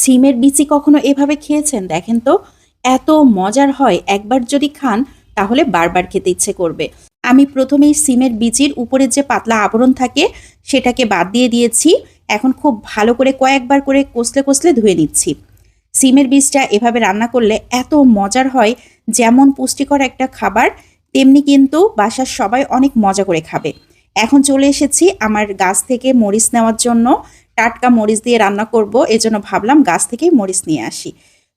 সিমের বিচি কখনো এভাবে খেয়েছেন? দেখেন তো, এত মজার হয় একবার যদি খান, তাহলে বারবার খেতে ইচ্ছে করবে। আমি প্রথমেই সিমের বিচির উপরে যে পাতলা আবরণ থাকে, সেটাকে বাদ দিয়ে দিয়েছি। এখন খুব ভালো করে কয়েকবার করে কষলে কষলে ধুয়ে নিচ্ছি। সিমের বীজটা এভাবে রান্না করলে এত মজার হয়, যেমন পুষ্টিকর একটা খাবার, তেমনি কিন্তু বাসার সবাই অনেক মজা করে খাবে। এখন চলে এসেছি আমার গাছ থেকে মরিচ নেওয়ার জন্য। টাটকা মরিচ দিয়ে রান্না করব, এজন্য ভাবলাম গাছ থেকেই মরিচ নিয়ে আসি।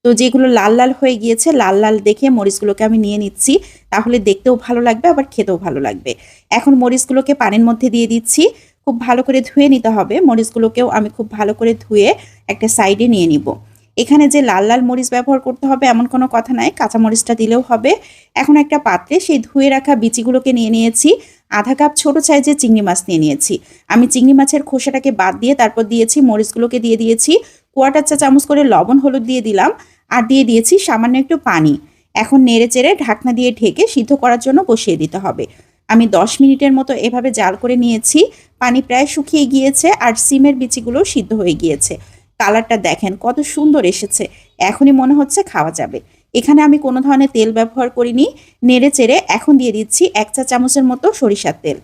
তো যেগুলো লাল লাল হয়ে গিয়েছে, লাল লাল দেখে মরিচগুলোকে আমি নিয়ে নিচ্ছি। তাহলে দেখতেও ভালো লাগবে, আবার খেতেও ভালো লাগবে। এখন মরিচগুলোকে পানির মধ্যে দিয়ে দিচ্ছি। খুব ভালো করে ধুয়ে নিতে হবে। মরিচগুলোকেও আমি খুব ভালো করে ধুয়ে একটা সাইডে নিয়ে নিব। এখানে যে লাল লাল মরিচ ব্যবহার করতে হবে এমন কোনো কথা নাই, কাঁচা মরিচটা দিলেও হবে। এখন একটা পাত্রে সেই ধুয়ে রাখা বিচিগুলোকে নিয়ে নিয়েছি। আধা কাপ ছোট সাইজের চিংড়ি মাছ নিয়ে নিয়েছি। আমি চিংড়ি মাছের খোসাটাকে বাদ দিয়ে তারপর দিয়েছি, মরিচগুলোকে দিয়ে দিয়েছি। কোয়াটার চা চামচ করে লবণ, হলুদ দিয়ে দিলাম আর দিয়ে দিয়েছি সামান্য একটু পানি। এখন নেড়ে চেড়ে ঢাকনা দিয়ে ঢেকে সিদ্ধ করার জন্য বসিয়ে দিতে হবে। আমি দশ মিনিটের মতো এভাবে জাল করে নিয়েছি। পানি প্রায় শুকিয়ে গিয়েছে আর সিমের বিচিগুলো সিদ্ধ হয়ে গিয়েছে। কালারটা দেখেন কত সুন্দর এসেছে। এখনই মনে হচ্ছে খাওয়া যাবে। এখানে আমি কোনো ধরনের তেল ব্যবহার করিনি, নেড়ে চেড়ে এখন দিয়ে দিচ্ছি এক চা চামচের মতো সরিষার তেল।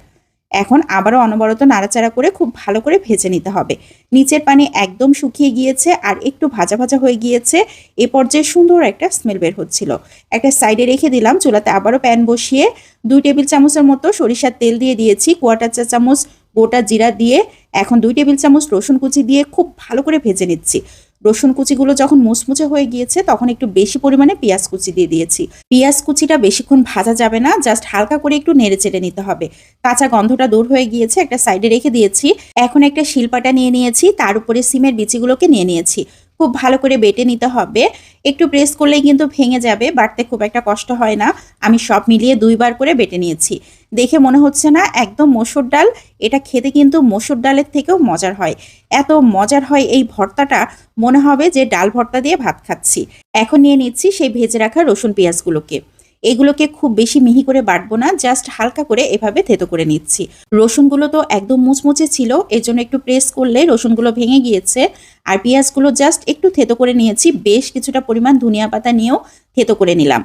এখন আবারও অনবরত নাড়াচাড়া করে খুব ভালো করে ভেজে নিতে হবে। নিচের পানি একদম শুকিয়ে গিয়েছে আর একটু ভাজা ভাজা হয়ে গিয়েছে। এ পর্যায়ে সুন্দর একটা স্মেল বের হচ্ছিল। একটা সাইডে রেখে দিলাম চুলাতে আবারও প্যান বসিয়ে দুই টেবিল চামচের মতো সরিষার তেল দিয়ে দিয়েছি কোয়াটার চা চামচ, গোটা জিরা দিয়ে। এখন দুই টেবিল চামচ রসুন কুচি দিয়ে খুব ভালো করে ভেজে নিচ্ছি। রসুন কুচিগুলো যখন মুচমুচে হয়ে গিয়েছে, তখন একটু বেশি পরিমাণে পেঁয়াজ কুচি দিয়ে দিয়েছি। পেঁয়াজ কুচিটা বেশিক্ষণ ভাজা যাবে না, জাস্ট হালকা করে একটু নেড়ে চেড়ে নিতে হবে। কাঁচা গন্ধটা দূর হয়ে গিয়েছে, একটা সাইডে রেখে দিয়েছি। এখন একটা শিলপাটা নিয়ে নিয়েছি, তার উপরে সিমের বিচিগুলোকে নিয়ে নিয়েছি। খুব ভালো করে বেটে নিতে হবে। একটু প্রেস করলেই কিন্তু ভেঙে যাবে, বাটতে খুব একটা কষ্ট হয় না। আমি সব মিলিয়ে দুইবার করে বেটে নিয়েছি। দেখে মনে হচ্ছে না, একদম মসুর ডাল। এটা খেতে কিন্তু মসুর ডালের থেকেও মজার হয়। এত মজার হয় এই ভর্তাটা, মনে হবে যে ডাল ভর্তা দিয়ে ভাত খাচ্ছি। এখন নিয়ে নিচ্ছি সেই ভেজে রাখা রসুন পেঁয়াজগুলোকে। এগুলোকে খুব বেশি মিহি করে বাটবো না, জাস্ট হালকা করে এভাবে থেতো করে নিচ্ছি। রসুনগুলো তো একদম মুচমুচে ছিল, এর জন্য একটু প্রেস করলে রসুনগুলো ভেঙে গিয়েছে। আর পেঁয়াজগুলো জাস্ট একটু থেতো করে নিয়েছি, বেশ কিছুটা পরিমাণ ধনিয়া পাতা নিয়েও থেতো করে নিলাম।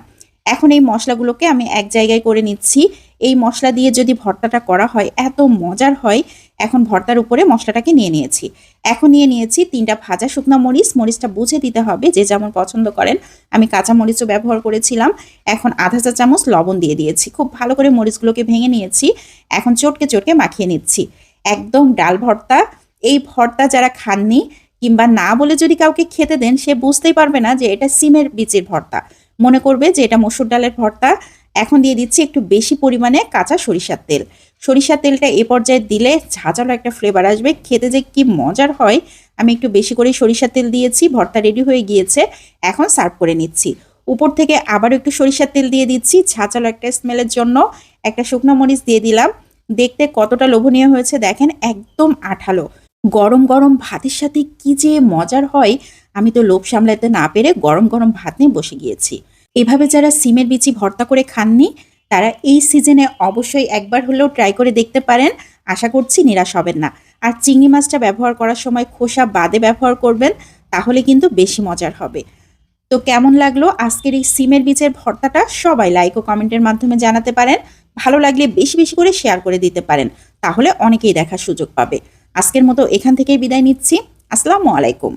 এখন এই মশলাগুলোকে আমি এক জায়গায় করে নিচ্ছি। এই মশলা দিয়ে যদি ভর্তাটা করা হয়, এত মজার হয়, এখন ভর্তার উপরে মশলাটাকে নিয়ে নিয়েছি। এখন নিয়ে নিয়েছি তিনটা ভাজা শুকনো মরিচ, মরিচটা বুঝে দিতে হবে যে যেমন পছন্দ করেন। আমি কাঁচা মরিচও ব্যবহার করেছিলাম। এখন আধা চা চামচ লবণ দিয়ে দিয়েছি। খুব ভালো করে মরিচগুলোকে ভেঙে নিয়েছি। এখন চটকে চটকে মাখিয়ে নিচ্ছি। একদম ডাল ভর্তা। এই ভর্তা যারা খাননি কিংবা না বলে যদি কাউকে খেতে দেন, সে বুঝতেই পারবে না যে এটা সিমের বিচির ভর্তা। মনে করবে যে এটা মসুর ডালের ভর্তা। এখন দিয়ে দিচ্ছি একটু বেশি পরিমাণে কাঁচা সরিষার তেল। সরিষার তেলটা এ পর্যায়ে দিলে ঝাঁঝালো একটা ফ্লেভার আসবে। খেতে যে কি মজার হয়, আমি একটু বেশি করে সরিষার তেল দিয়েছি, ভর্তা রেডি হয়ে গিয়েছে, এখন সার্ভ করে নিচ্ছি। উপর থেকে আবারও একটু সরিষার তেল দিয়ে দিচ্ছি, ঝাঁঝালো একটা স্মেলের জন্য। একটা শুকনো মরিচ দিয়ে দিলাম। দেখতে কতটা লোভনীয় হয়েছে দেখেন, একদম আঠালো। গরম গরম ভাতের সাথে কি যে মজার হয়, আমি তো লোভ সামলাতে না পেরে গরম গরম ভাত নিয়ে বসে গিয়েছি। এভাবে যারা সিমের বিচি ভর্তা করে খাননি, তারা এই সিজনে অবশ্যই একবার হলেও ট্রাই করে দেখতে পারেন। আশা করছি নিরাশ হবেন না। আর চিংড়ি মাছটা ব্যবহার করার সময় খোসা বাদে ব্যবহার করবেন, তাহলে কিন্তু বেশি মজার হবে। তো কেমন লাগল আজকের এই সিমের বীজের ভর্তাটা? সবাই লাইক ও কমেন্টের মাধ্যমে জানাতে পারেন। ভালো লাগলে বেশি বেশি করে শেয়ার করে দিতে পারেন। তাহলে অনেকেই দেখার সুযোগ পাবে। আজকের মতো এখান থেকেই বিদায় নিচ্ছি। আসসালামু আলাইকুম।